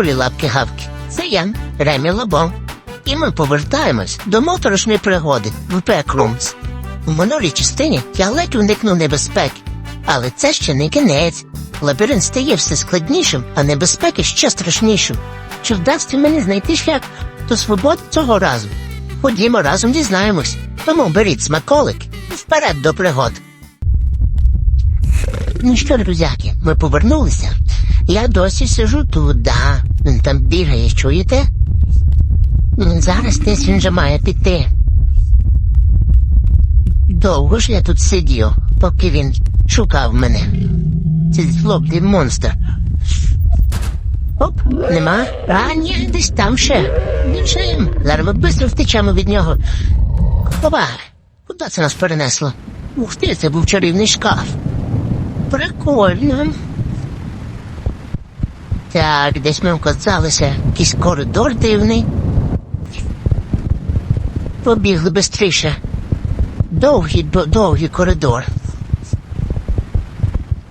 Привітулі лапки гавки. Це я, Ремі Лабон. І ми повертаємось до моторошної пригоди в Backrooms. У минулій частині я ледь уникнув небезпеки. Але це ще не кінець. Лабіринт стає все складнішим, а небезпеки ще страшнішим. Чи вдасться мені знайти шлях до свободи цього разу? Ходімо разом дізнаємось. Тому беріть смаколик і вперед до пригод. Ну що, друзяки, ми повернулися. Я досі сижу тут, да. Він там бігає, чуєте? Ну, Зараз десь він же має піти. Довго ж я тут сидів, поки він шукав мене. Це злобний монстр. Оп, нема. А, ні, десь там ще. Біжим. Зараз ми швидко втечемо від нього. Опа, куди це нас перенесло? Ух ти, це був чарівний шкаф. Прикольно. Так, десь ми вказалися. Якийсь коридор дивний. Побігли бистріше. Довгий, до- довгий коридор.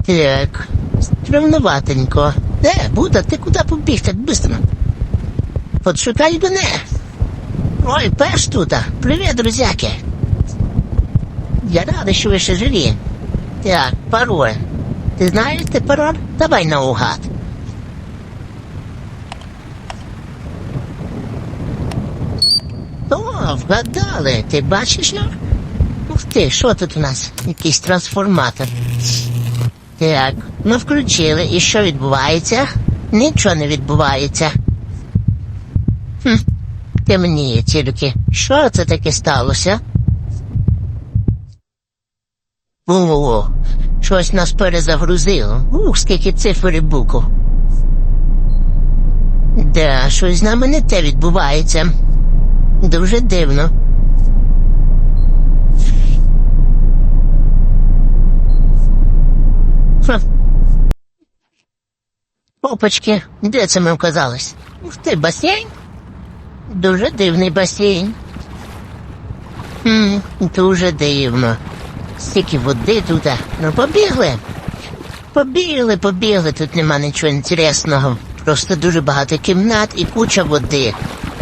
Так, стремноватенько. Де, Буда, ти куди побіг так быстро? Подшукай мене. Ой, пеш тут. Привіт, друзяки. Я радий, що ви ще живі. Так, пароль. Ти знаєш пароль? Давай наугад. О, вгадали. Ти бачиш його? Ух ти, що тут у нас? Якийсь трансформатор. Так, ми включили. І що відбувається? Нічого не відбувається. Хм, темніє тільки. Що це таке сталося? О, щось нас перезагрузило. Ух, скільки цифр і букв. Да, щось з нами не те відбувається. Дуже дивно. Хм. Опачки, де це ми оказались? Ух ти, басейн? Дуже дивний басейн. Хм, дуже дивно. Стільки води тут. Ну, побігли. Побігли, побігли, тут нема нічого інтересного. Просто дуже багато кімнат і куча води.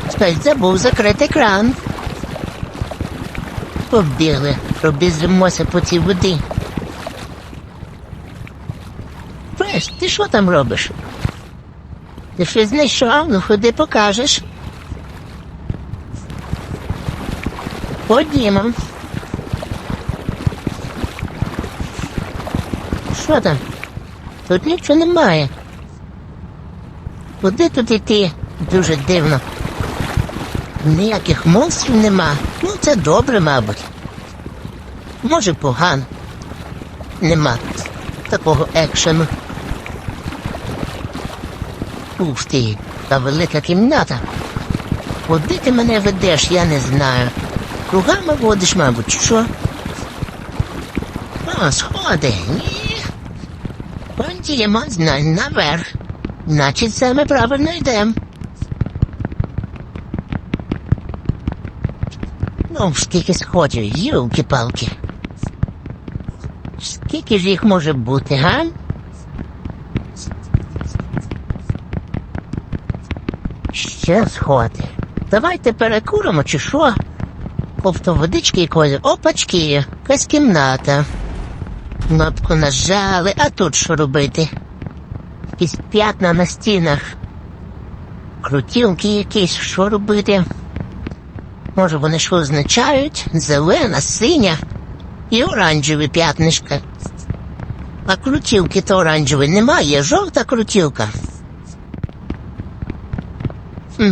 Хтось забув закрити кран. Побігли, пробіжимося по цій воді. Фреш, ти що там робиш? Ти щось знайшов, ну ходи покажеш. Ходімо. Що там? Тут нічого немає. Куди тут іти? Дуже дивно. Ніяких монстрів нема. Ну, це добре, мабуть. Може, погано. Нема такого екшену. Ух ти, та велика кімната. Куди ти мене ведеш, я не знаю. Кругами водиш, мабуть, що? А, сходи, ні. Ходімо, знай, наверх. Значить, це ми правильно йдемо. Ну, скільки сходів, юлки-палки. Скільки ж їх може бути, га? Ще сходи. Давайте перекуримо, чи що? Ковто водички якоїсь. Опачки, якась кімната. Кнопку нажали, а тут що робити? Якісь п'ятна на стінах. Крутілки якісь, що робити? Може, вони що означають? Зелена, синя і оранжеві п'ятнишка. А крутілки то оранжеві немає, жовта крутілка. Хм.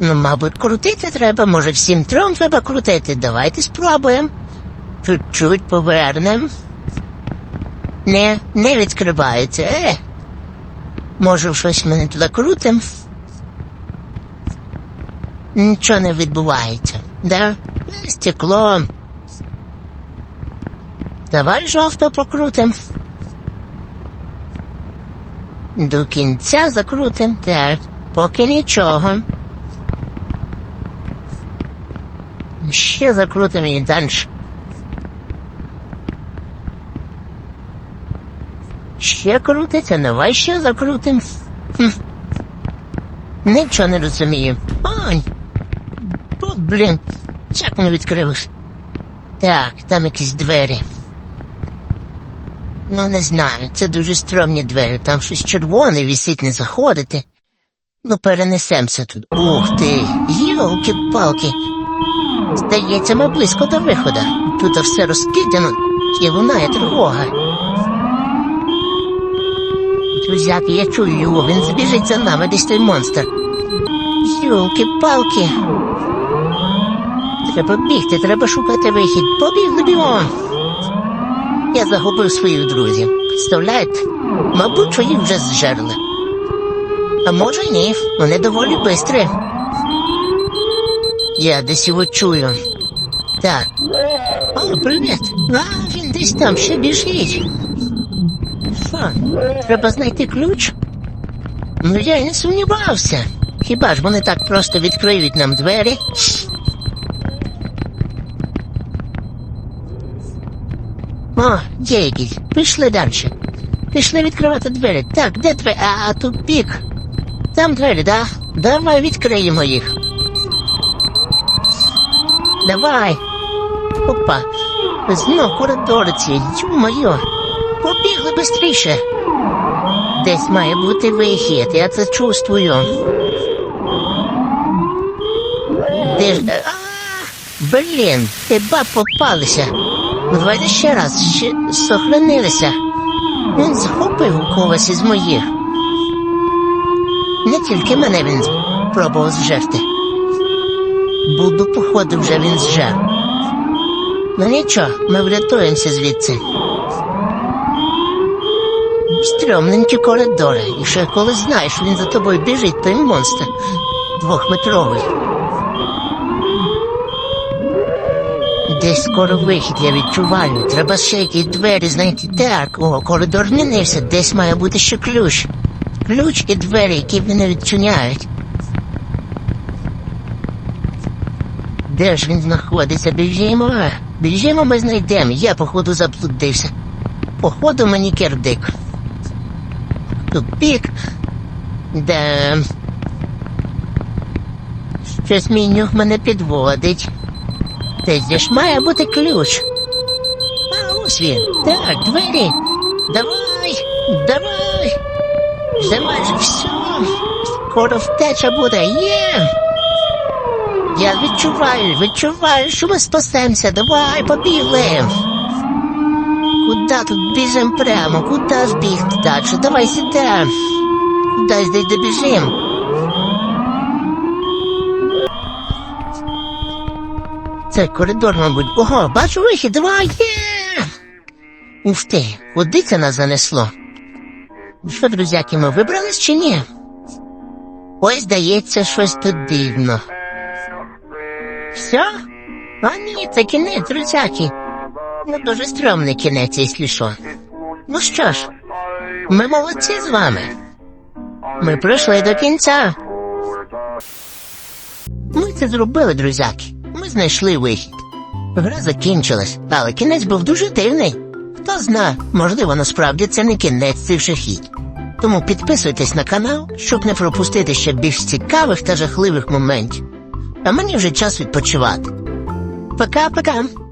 Ну, мабуть, крутити треба, може, всім трьом треба крутити. Давайте спробуємо. Чуть-чуть повернемо. Не, не відкривається, е. Може, щось ми не туди крутим. Нічого не відбувається. Да? Стекло. Давай жовто покрутим. До кінця закрутим. Так, поки нічого. Ще закрутим і далі. Ще крутиться, давай ще закрутим. Нічого не розумію. Ой. Тут, блін. Як воно відкрилось? Так, там якісь двері. Ну, не знаю, це дуже стрьомні двері. Там щось червоне вісить, не заходити. Ну, перенесемося тут. Ух ти, йолки-палки. Здається, ми близько до виходу. Тут все розкидано і лунає тривога. Друзяки, я чую його, він збіжить за нами, десь той монстр. Йолки-палки. Треба бігти, треба шукати вихід. Побігли бігом. Я загубив своїх друзів. Представляєте? Мабуть, що їх вже зжерли. А може ні, вони доволі бистрі. Я десь його чую. Так. О, привіт. А, він десь там ще біжить. Ха, треба знайти ключ. Ну я не сумнівався. Хіба ж вони так просто відкриють нам двері? О, є. Пішли далі. Пішли відкривати двері. Так, де двері? А, тут пік. Там двері, да? Давай відкриємо їх. Давай. Опа. Знов коридори ці. Ю-моє. Побігли бистріше. Десь має бути вихід, я це чувствую. Де ж. А, блін, хіба попалися. Давайте ще раз, ще сохранилися. Він захопив когось із моїх. Не тільки мене він пробував зжерти. Буду, походу, вже він зжер. Ну нічого, ми врятуємося звідси. Стрьомненькі коридори. І ще коли знаєш, він за тобою біжить, той монстр двохметровий. Десь скоро вихід, я відчуваю. Треба ще якісь двері знайти. Так, о, коридор змінився, десь має бути ще ключ. Ключ і двері, які вони відчиняють. Де ж він знаходиться? Біжімо. Біжімо, ми знайдемо. Я, походу, заблудився. Походу, мені кирдик. Тупік. Де. Щось мій нюх мене підводить. Десь ж має бути ключ. А ось він. Так, двері. Давай, давай. Вже майже все. Скоро втеча буде. Є. Я відчуваю, відчуваю, що ми спасемося. Давай, побігли. Куда тут біжим прямо? Куда ж бігти далі? Давай сюди. Кудись десь добіжим. Це коридор, мабуть. Ого, бачу вихід, давай є! Ух ти, куди це нас занесло? Що, друзяки, ми вибрались чи ні? Ой, здається, щось тут дивно. Все? А ні, це кінець, друзяки. Ну, дуже стрьомний кінець, якщо що. Ну що ж, ми молодці з вами. Ми пройшли до кінця. Ми це зробили, друзяки. Ми знайшли вихід. Гра закінчилась, але кінець був дуже дивний. Хто зна, можливо, насправді це не кінець, це вже. Тому підписуйтесь на канал, щоб не пропустити ще більш цікавих та жахливих моментів. А мені вже час відпочивати. Пока-пока.